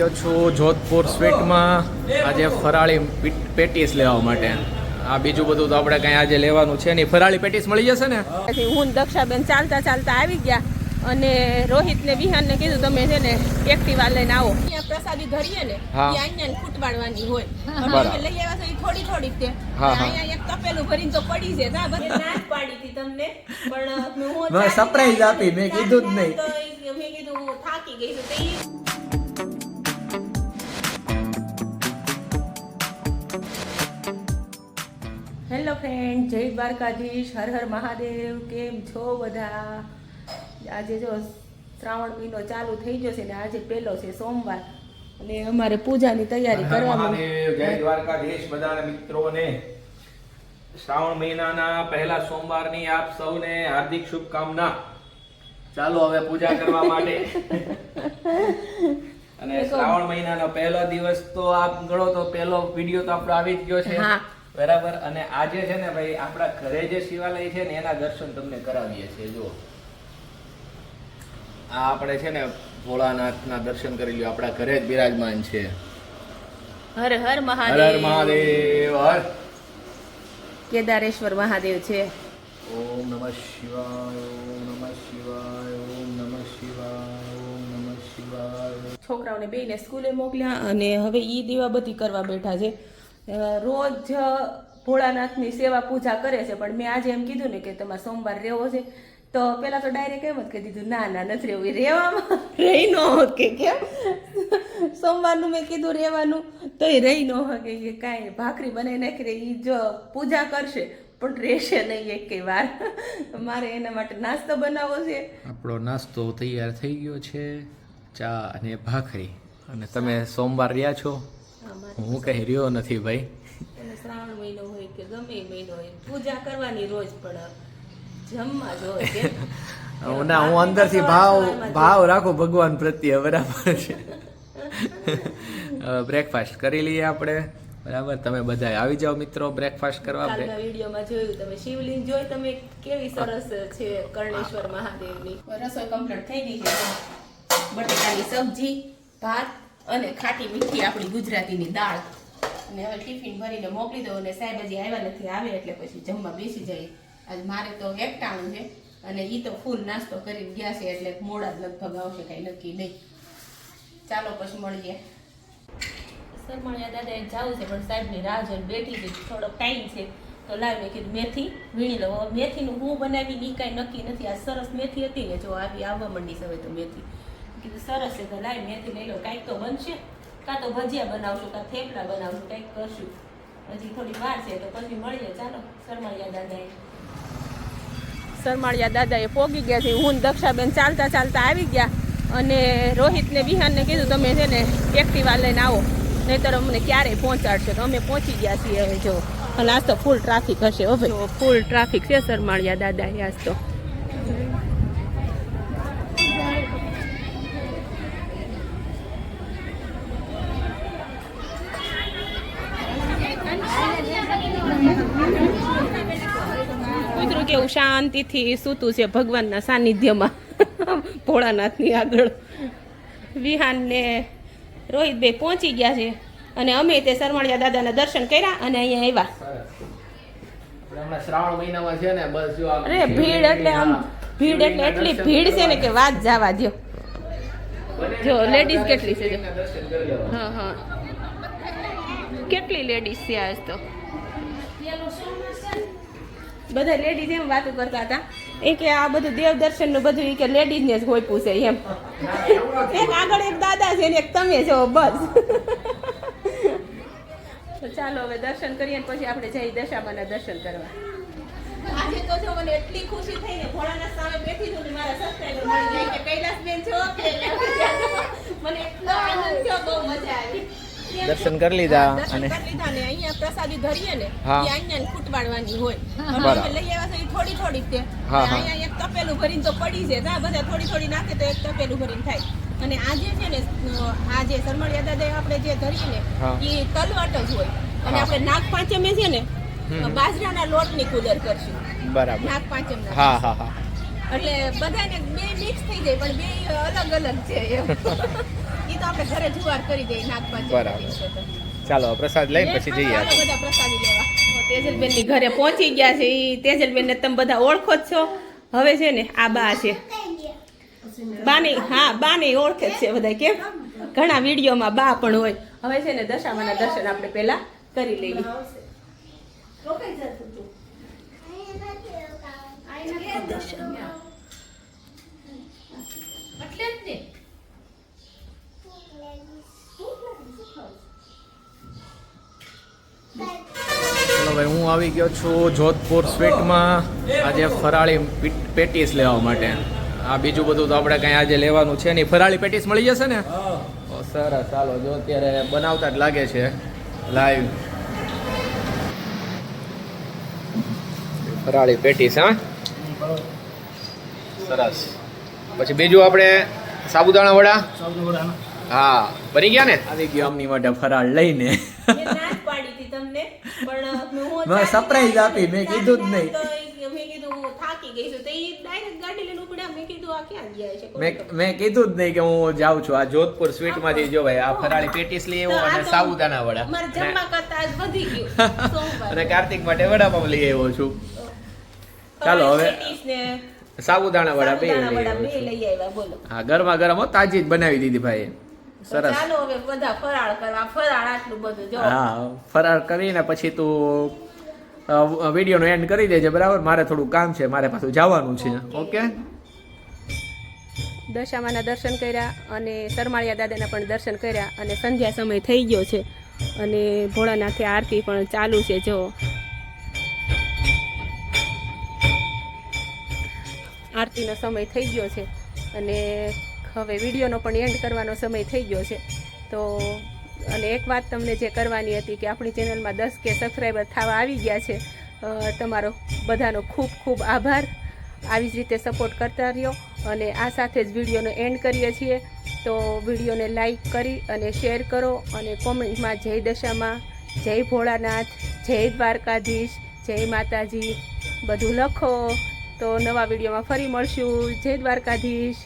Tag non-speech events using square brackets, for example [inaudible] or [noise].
આવ્યો છું જોધપુર સ્વીટમાં આજે ફરાળી પેટીસ લેવા માટે. આ બીજું બધું તો આપણે કઈ આજે લેવાનું છે નહીં. ફરાળી પેટીસ મળી જશે ને? હું દક્ષાબેન ચાલતા ચાલતા આવી ગયા અને રોહિત ને વિહાન ને કીધું તમે છે ને એક્ટિવા લઈને આવો. અહીંયા પ્રસાદી ધરીએ ને અહીંયા ખૂટવાડવાની હોય. અમે લઈ આવ્યા છે થોડી થોડી તે. હા, હા. અહીંયા એક તપેલું ભરીને તો પડી છે. ના બસ ના પાડી હતી તમને પણ હું જાય આપી, મેં કીધું જ નહીં. મેં કીધું હું થાકી ગઈ છું. તો હેલો ફ્રેન્ડ જય દ્વારકાધીશ હર હર મહાદેવ કેમ છો બધા? આજે જો શ્રાવણ મહિનો ચાલુ થઈ ગયો છે ને આજે પહેલો છે સોમવાર. અને અમારે પૂજાની તૈયારી કરવાની. જય દ્વારકાધીશ બધા મિત્રોને. શ્રાવણ મહિનાના પહેલા સોમવારની આપ સૌને હાર્દિક શુભકામના. ચાલો હવે પૂજા કરવા માટે. અને [laughs] શ્રાવણ મહિનાનો પહેલો દિવસ તો આપ ગણો તો પહેલો વીડિયો તો આપણો આવી જ ગયો છે. બરાબર? અને આજે છે ને ભાઈ આપણા ઘરે જે શિવાલય છે ને એના દર્શન તમને કરાવીએ છીએ જુઓ. આ આપણે છે ને ભોળાનાથના દર્શન કરી લ્યો. આપણા ઘરે જ બિરાજમાન છે. હર હર મહાદેવ. હર મહાદેવ હર. કેદારેશ્વર મહાદેવ છે. ઓમ નમઃ શિવાય ઓમ નમઃ શિવાય ઓમ નમઃ શિવાય ઓમ નમઃ શિવાય. છોકરાઓને બેયને સ્કૂલે મોકલ્યા અને હવે ઈ દીવાબત્તી કરવા બેઠા છે. રોજ ભોળાનાથની સેવા પૂજા કરે છે. પણ મેં આજે એમ કીધું ને કે તમારે સોમવાર રહેવો છે. તો પેલા તો ડાયરેક્ટ એમ જ કહી દીધું ના ના નથી રહેવું. રહેવામાં [laughs] રહી ન હકે કે? કેમ સોમવારનું મેં કીધું રહેવાનું તો એ રહી ન હકે કે કાંઈ ભાખરી બનાવી નાખી દે એ જો પૂજા કરશે. પણ રહેશે નહીં એક વાર. [laughs] મારે એના માટે નાસ્તો બનાવવો છે. આપણો નાસ્તો તૈયાર થઈ ગયો છે ચા અને ભાખરી. અને તમે સોમવાર રહ્યા છો? હું કઈ રહ્યો નથી ભાઈ. શ્રાવણ મહિનો હોય કે ગમે મહિનો હોય પૂજા કરવાની રોજ પણ જમવા જ [laughs] હું ના હું અંદરથી ભાવ ભાવ રાખું ભગવાન પ્રત્યે બરાબર છે. બ્રેકફાસ્ટ કરી લઈએ આપણે. બરાબર? તમે બધા આવી જાઓ મિત્રો બ્રેકફાસ્ટ કરવા. વિડીયોમાં જોયું તમે. શિવલિંગ જોઈ તમે કેવી સરસ છે કર્ણેશ્વર મહાદેવની. રસોઈ કમ્પ્લીટ થઈ ગઈ છે. બટેકાની સબ્જી ભાત અને ખાટી મીઠી આપણી ગુજરાતીની દાળ. અને હવે ટિફિન ભરીને મોકલી દઉં અને સાહેબ હજી આવ્યા નથી, આવે એટલે પછી જમવા બેસી જાય. આજ મારે તો એકટાણું છે અને એ તો ફૂલ નાસ્તો કરી ગયા છે એટલે મોડા લગભગ આવશે, કાંઈ નક્કી નહીં. ચાલો પછી મળીએ. સરમાળિયા દાદાએ જવું છે, પણ સાહેબની રાહ જોઈને બેઠી હતી થોડોક ટાઈમ છે, તો લાવ મેં કીધું, મેથી, વીણી લઉં. મેથીનું હું બનાવી એ કાંઈ નક્કી નથી. આ સરસ મેથી હતી ને, જો આવી આવવા માંડી છે, હવે તો મેથી. કીધું સરસ છે તો લાવ મેથી લઈ લો કાંઈક તો બનશે. કાં તો ભજીયા બનાવશું કાં થેપલા બનાવશું કાંઈક કરશું. હજી થોડી વાર છે તો પછી મળીએ. ચાલો શરમાળિયા દાદાએ. સરમાળિયા દાદાએ પોગી ગયા છે. હું દક્ષાબેન ચાલતા ચાલતા આવી ગયા અને રોહિતને વિહાનને કીધું તમે છે ને એક્ટિવા લઈને આવો. નહીતર અમને ક્યારેય પહોંચાડશે તો અમે પહોંચી ગયા છીએ. હવે જો અને આજ તો ફૂલ ટ્રાફિક હશે હવે ફૂલ ટ્રાફિક છે શરમાળિયા દાદા આજ તો. કૂતરું કેવું શાંતિથી સૂતું છે ભગવાનના સાનિધ્યમાં. ભોળાનાથની આગળ. વિહાન ને રોહિતભાઈ પહોંચી ગયા છે અને અમે તે સરમાળિયા દાદાના દર્શન કર્યા અને અહીંયા આવ્યા. શ્રાવણ મહિનામાં છે ને બસ જો અરે ભીડ એટલે આમ ભીડ એટલે એટલી ભીડ છે ને કે વાત જવા દો જો, લેડીઝ કેટલી છે હા હા. કેટલી લેડીઝ છે આજ તો? બધા લેડીઝ એમ વાતો કરતા હતા. એ કે આ બધું દેવ દર્શનનું બધું કે લેડીઝ ને જ પૂછે એમ. એક આગળ એક દાદા છે ને એક તમે છો બસ. તો ચાલો હવે દર્શન કરીએ પછી આપણે જઈ દશામાના દર્શન કરવા. આજે તો જો મને એટલી ખુશી થઈ ને ભોળાના સામે બેઠી છું મારા સબસ્ક્રાઇબર મળી જાય કે કૈલાસબેન છો? કે મને એટલો આનંદ થયો બહુ મજા આવી. દર્શન કરી લીધા અને અહીંયા પ્રસાદી ધરીએ ને. અહીંયા ખૂટવાડવાની હોય. બરાબર. લઈ આવ્યા છે થોડી થોડી તે. હા, અહીંયા એક તપેલું ભરીને તો પડી છે. જા બધા થોડી થોડી નાખે તો એક તપેલું ભરીને થાય. અને આજે છે ને આજે સરમળિયા દાદા આપણે જે ધરીએ ને એ તલવટ જ હોય. અને આપણે નાગ પાંચમે છે ને. બાજરાના લોટની કુદર કરશું. બરાબર. નાગ પાંચમ હા હા હા. એટલે બધાને બે મિક્સ થઈ જાય પણ બે અલગ અલગ છે એમ. [laughs] તો આપણે ઘરે જુવાર કરી દઈએ નાગપાંચમ બરાબર. ચાલો પ્રસાદ લઈને પછી જઈએ બધા પ્રસાદી લેવા. તેજલબેનની ઘરે પહોંચી ગયા છે. એ તેજલબેન ને તમે બધા ઓળખો જ છો. હવે છે ને આ બા છે. બાને હા બાની ઓળખે જ છે બધા કેમ? ઘણા વિડીયોમાં બા પણ હોય. હવે છે ને દશામાના દર્શન આપણે પહેલા કરી લઈએ. ચલો ભાઈ હું આવી ગયો છું જોધપુર સ્વીટમાં. આજે ફરાળી પેટીસ લેવા માટે. આ બીજું બધું તો આપણે કંઈ આજે લેવાનું છે નહીં. ફરાળી પેટીસ મળી જશે ને? સરસ. ચાલો જો અત્યારે બનાવતા જ લાગે છે. લાઈવ ફરાળી પેટીસ હા? સરસ. પછી બીજું આપણે સાબુદાણા વડા? હા. બની ગયા ને? આવી ગયો અમની માટે ફરાળ લઈને. હતી તમને પણ હું [laughs] ચાલી આપી, મેં કીધું જ નહીં. મેં કીધું થાકી ગઈ છું તો એ ડાયરેક્ટ ગાડી લઈને ઉપડ્યા મેં કીધું આ ક્યાં ગયા છે? મેં મેં કીધું જ નહીં કે હું જાઉં છું આ જોધપુર સ્વીટમાંથી જો ભાઈ આ ફરાળી પેટીસ લઈ આવ્યો અને સાબુદાના વડા. મારા જમવા કરતા આજ વધી ગયું [laughs] અને કાર્તિક માટે વડાપાવ લઈ આવ્યો છું. ચાલો હવે. સાબુદાણા વડા બે લઈ આવ્યો બોલો. હા ગરમા ગરમ હો, તાજી જ બનાવી દીધી ભાઈ સરસ. ચાલો હવે બધા ફરાળ કરવા. ફરાળ આટલું બધું જો. હા ફરાર કરીને પછી તું વિડીયોનો એન્ડ કરી દેજે બરાબર? મારે થોડું કામ છે મારે પાછું જવાનું છે. ઓકે? દશામાના દર્શન કર્યા અને સરમાળિયા દાદાના પણ દર્શન કર્યા અને સંધ્યા સમય થઈ ગયો છે. અને ભોળાનાથે આરતી પણ ચાલુ છે જો. આરતીનો સમય થઈ ગયો છે. અને હવે વિડીયોનો પણ એન્ડ કરવાનો સમય થઈ ગયો છે. તો, અને એક વાત તમને જે કરવાની હતી કે આપણી ચેનલમાં દસ કે સબસ્ક્રાઈબર થવા આવી ગયા છે તમારો બધાનો ખૂબ ખૂબ આભાર. આવી જ રીતે સપોર્ટ કરતા રહ્યો અને આ સાથે જ વિડીયોનો એન્ડ કરીએ છીએ. તો વિડીયોને લાઈક કરી અને શેર કરો અને કોમેન્ટમાં જય દશામાં, જય ભોળાનાથ, જય દ્વારકાધીશ, જય માતાજી. બધું લખો. તો નવા વિડીયોમાં ફરી મળશું. જય દ્વારકાધીશ.